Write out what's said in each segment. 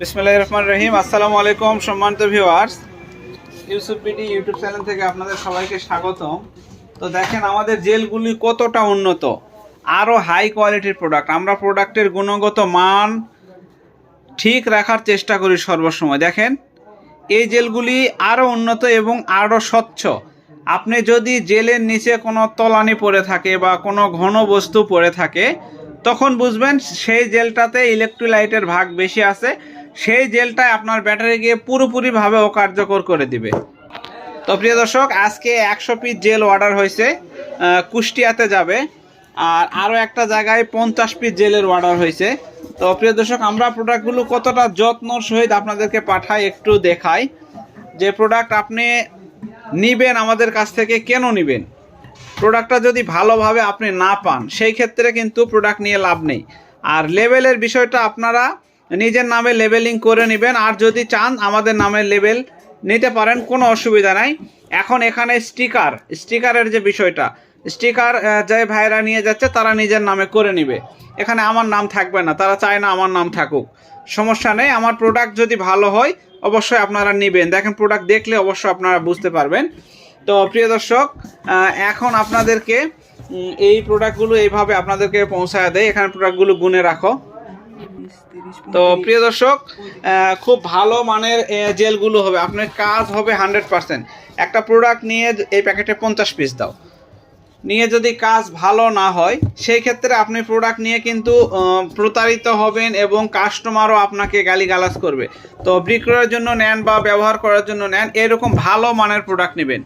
বিসমুল্লাহ রহমান রহিম আসসালামু আলাইকুম সম্মানিত viewers. Yusuf BD YouTube channel থেকে আপনাদের সবাইকে স্বাগতম। তো দেখেন, আমাদের জেলগুলি কতটা উন্নত আরও হাই কোয়ালিটির প্রোডাক্ট। আমরা প্রোডাক্টের গুণগত মান ঠিক রাখার চেষ্টা করি সর্বসময়। দেখেন, এই জেলগুলি আরও উন্নত এবং আরও স্বচ্ছ। আপনি যদি জেলের নিচে কোনো তলানি পড়ে থাকে বা কোনো ঘন বস্তু পড়ে থাকে, তখন বুঝবেন সেই জেলটাতে ইলেকট্রোলাইটের ভাগ বেশি আছে। সেই জেলটাই আপনার ব্যাটারি গিয়ে পুরোপুরিভাবে অকার্যকর করে দিবে। তো প্রিয় দর্শক, আজকে একশো পিস জেল অর্ডার হয়েছে কুষ্টিয়াতে যাবে। আর আরও একটা জায়গায় পঞ্চাশ পিস জেলের অর্ডার হয়েছে। তো প্রিয় দর্শক, আমরা প্রোডাক্টগুলো কতটা যত্নর সহিত আপনাদেরকে পাঠাই একটু দেখাই। যে প্রোডাক্ট আপনি নিবেন আমাদের কাছ থেকে, কেন নিবেন? প্রোডাক্টটা যদি ভালোভাবে আপনি না পান, সেই ক্ষেত্রে কিন্তু প্রোডাক্ট নিয়ে লাভ নেই। আর লেভেলের বিষয়টা আপনারা নিজের নামে লেবেলিং করে নেবেন। আর যদি চান আমাদের নামে লেবেল নিতে পারেন, কোনো অসুবিধা নাই। এখন এখানে স্টিকার স্টিকারের যে বিষয়টা স্টিকার যে ভাইরা নিয়ে যাচ্ছে, তারা নিজের নামে করে নিবে। এখানে আমার নাম থাকবে না, তারা চায় না আমার নাম থাকুক। সমস্যা নেই, আমার প্রোডাক্ট যদি ভালো হয়, অবশ্যই আপনারা নেবেন। দেখেন প্রোডাক্ট দেখলে অবশ্যই আপনারা বুঝতে পারবেন। তো প্রিয় দর্শক এখন আপনাদেরকে এই প্রোডাক্টগুলো এইভাবে আপনাদেরকে পৌঁছায় দেয়। এখানে প্রোডাক্টগুলো গুনে রাখো। তো প্রিয় দর্শক খুব ভালো মানের জেলগুলো হবে। আপনার কাজ হবে হান্ড্রেড পার্সেন্ট। একটা প্রোডাক্ট নিয়ে এই প্যাকেটে পঞ্চাশ পিস দাও। নিয়ে যদি কাজ ভালো না হয়, সেই ক্ষেত্রে আপনি প্রোডাক্ট নিয়ে কিন্তু প্রতারিত হবেন এবং কাস্টমারও আপনাকে গালিগালাজ করবে। তো বিক্রয়ের জন্য নেন বা ব্যবহার করার জন্য নেন, এরকম ভালো মানের প্রোডাক্ট নেবেন।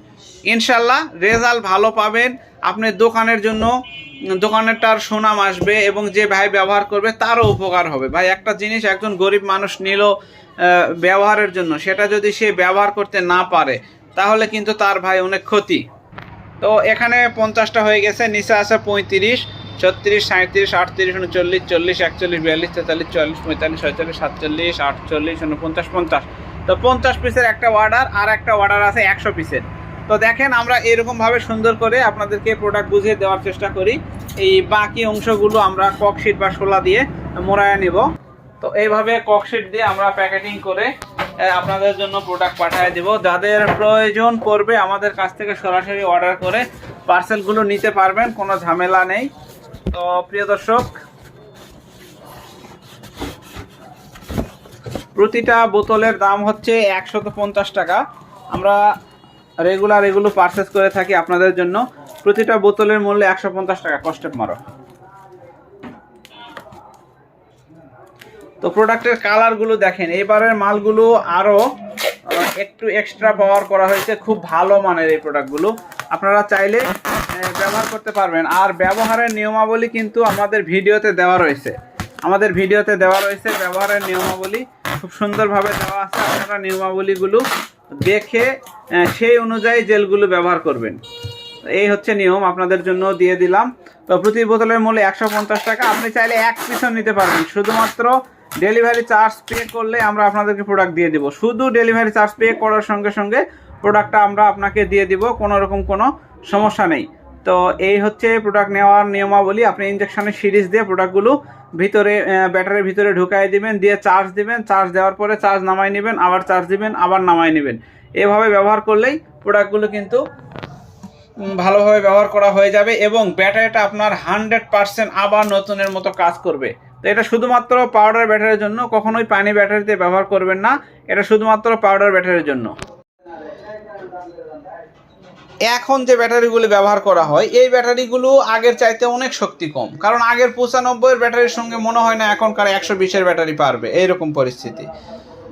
ইনশাল্লাহ রেজাল্ট ভালো পাবেন। আপনি দোকানের জন্য দোকানেরটার সুনাম আসবে এবং যে ভাই ব্যবহার করবে তারও উপকার হবে। ভাই, একটা জিনিস একজন গরিব মানুষ নিল ব্যবহারের জন্য, সেটা যদি সে ব্যবহার করতে না পারে, তাহলে কিন্তু তার ভাই অনেক ক্ষতি। তো এখানে পঞ্চাশটা হয়ে গেছে, নিচে আছে পঁয়ত্রিশ, ছত্রিশ সাঁত্রিশ আটত্রিশ, উনচল্লিশ, চল্লিশ, একচল্লিশ, বিয়াল্লিশ, তেতাল্লিশ চল্লিশ পঁয়তাল্লিশ, ছয়চল্লিশ, সাতচল্লিশ, আটচল্লিশ, উনপঞ্চাশ, পঞ্চাশ। তো পঞ্চাশ পিসের একটা অর্ডার আর একটা অর্ডার আছে একশো পিসের তো দেখেন, আমরা এরকমভাবে সুন্দর করে আপনাদেরকে প্রোডাক্ট বুঝিয়ে দেওয়ার চেষ্টা করি। এই বাকি অংশগুলো আমরা ককশিট বা শোলা দিয়ে মোড়ায় নিব। তো এইভাবে ককশিট দিয়ে আমরা প্যাকেটিং করে আপনাদের জন্য প্রোডাক্ট পাঠিয়ে দেব। যাদের প্রয়োজন পড়বে আমাদের কাছ থেকে সরাসরি অর্ডার করে পার্সেলগুলো নিতে পারবেন, কোনো ঝামেলা নেই। তো প্রিয় দর্শক, প্রতিটা বোতলের দাম হচ্ছে একশত টাকা। আমরা রেগুলার এগুলো পারচেস করে থাকি আপনাদের জন্য। প্রতিটা বোতলের মূল্য একশো পঞ্চাশ টাকা কষ্টেপ মারো তো প্রোডাক্টের কালারগুলো দেখেন। এবারের মালগুলো আরও একটু এক্সট্রা পাওয়ার করা হয়েছে। খুব ভালো মানের এই প্রোডাক্টগুলো আপনারা চাইলে ব্যবহার করতে পারবেন। আর ব্যবহারের নিয়মাবলী কিন্তু আমাদের ভিডিওতে দেওয়া রয়েছে। আমাদের ভিডিওতে দেওয়া রয়েছে ব্যবহারের নিয়মাবলী। খুব সুন্দরভাবে দেওয়া আছে আপনারা নিয়মাবলীগুলো দেখে সেই অনুযায়ী জেলগুলো ব্যবহার করবেন। এই হচ্ছে নিয়ম আপনাদের জন্য দিয়ে দিলাম। তো প্রতি বোতলের মূল্য একশো পঞ্চাশ টাকা। আপনি চাইলে এক পিসও নিতে পারবেন। শুধুমাত্র ডেলিভারি চার্জ পে করলে আমরা আপনাদেরকে প্রোডাক্ট দিয়ে দিব। শুধু ডেলিভারি চার্জ পে করার সঙ্গে সঙ্গে প্রোডাক্টটা আমরা আপনাকে দিয়ে দিব। কোনো রকম কোনো সমস্যা নেই। তো এই হচ্ছে প্রোডাক্ট নেওয়ার নিয়মাবলী। আপনি ইঞ্জেকশনের সিরিজ দিয়ে প্রোডাক্টগুলো ভিতরে ব্যাটারির ভিতরে ঢুকাই দিবেন, দিয়ে চার্জ দিবেন। চার্জ দেওয়ার পরে চার্জ নামাই নেবেন, আবার চার্জ দিবেন, আবার নামাই নেবেন। এভাবে ব্যবহার করলেই প্রোডাক্টগুলো কিন্তু ভালোভাবে ব্যবহার করা হয়ে যাবে এবং ব্যাটারিটা আপনার হান্ড্রেড পার্সেন্ট আবার নতুনের মতো কাজ করবে। তো এটা শুধুমাত্র পাউডার ব্যাটারির জন্য, কখনোই পানি ব্যাটারিতে ব্যবহার করবেন না। এটা শুধুমাত্র পাউডার ব্যাটারির জন্য। এখন যে ব্যাটারিগুলো ব্যবহার করা হয়, এই ব্যাটারিগুলো আগের চাইতে অনেক শক্তি কম। কারণ আগের পঁচানব্বইয়ের ব্যাটারির সঙ্গে মনে হয় না এখনকার একশো বিশের ব্যাটারি পারবে, এইরকম পরিস্থিতি।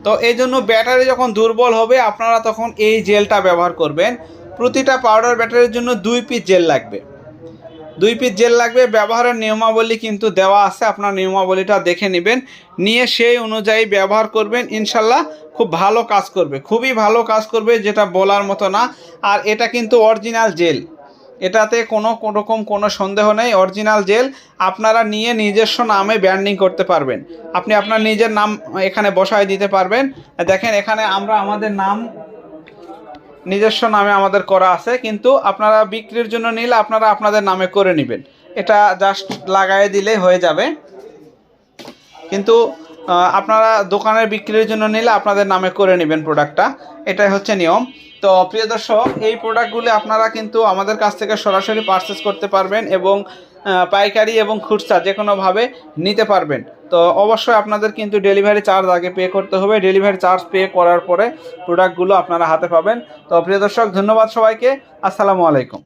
তো এই জন্য ব্যাটারি যখন দুর্বল হবে, আপনারা তখন এই জেলটা ব্যবহার করবেন। প্রতিটা পাউডার ব্যাটারির জন্য দুই পিস জেল লাগবে। দুই পিস জেল লাগবে, ব্যবহারের নিয়মাবলী কিন্তু দেওয়া আছে, আপনার নিয়মাবলীটা দেখে নেবেন। নিয়ে সেই অনুযায়ী ব্যবহার করবেন, ইনশাল্লাহ খুব ভালো কাজ করবে, খুবই ভালো কাজ করবে যেটা বলার মতো না। আর এটা কিন্তু অরিজিনাল জেল, এটাতে কোনো রকম কোনো সন্দেহ নেই, অরিজিনাল জেল আপনারা নিয়ে নিজস্ব নামে ব্র্যান্ডিং করতে পারবেন। আপনি আপনার নিজের নাম এখানে বসায় দিতে পারবেন। দেখেন এখানে আমরা আমাদের নাম নিজস্ব নামে আমাদের করা আছে, কিন্তু আপনারা বিক্রির জন্য নিলে আপনারা আপনাদের নামে করে নেবেন। এটা জাস্ট লাগাই দিলে হয়ে যাবে। কিন্তু আপনারা দোকানের বিক্রির জন্য নিলে আপনাদের নামে করে নেবেন প্রোডাক্টটা এটাই হচ্ছে নিয়ম। তো প্রিয় দর্শক, এই প্রোডাক্টগুলি আপনারা কিন্তু আমাদের কাছ থেকে সরাসরি পারচেস করতে পারবেন এবং পাইকারি এবং খুচরা যে কোনোভাবে নিতে পারবেন। তো অবশ্যই আপনাদের কিন্তু ডেলিভারি চার্জ আগে পে করতে হবে। ডেলিভারি চার্জ পে করার পরে প্রোডাক্টগুলো আপনারা হাতে পাবেন। তো প্রিয় দর্শক, ধন্যবাদ সবাইকে। আসসালামু আলাইকুম।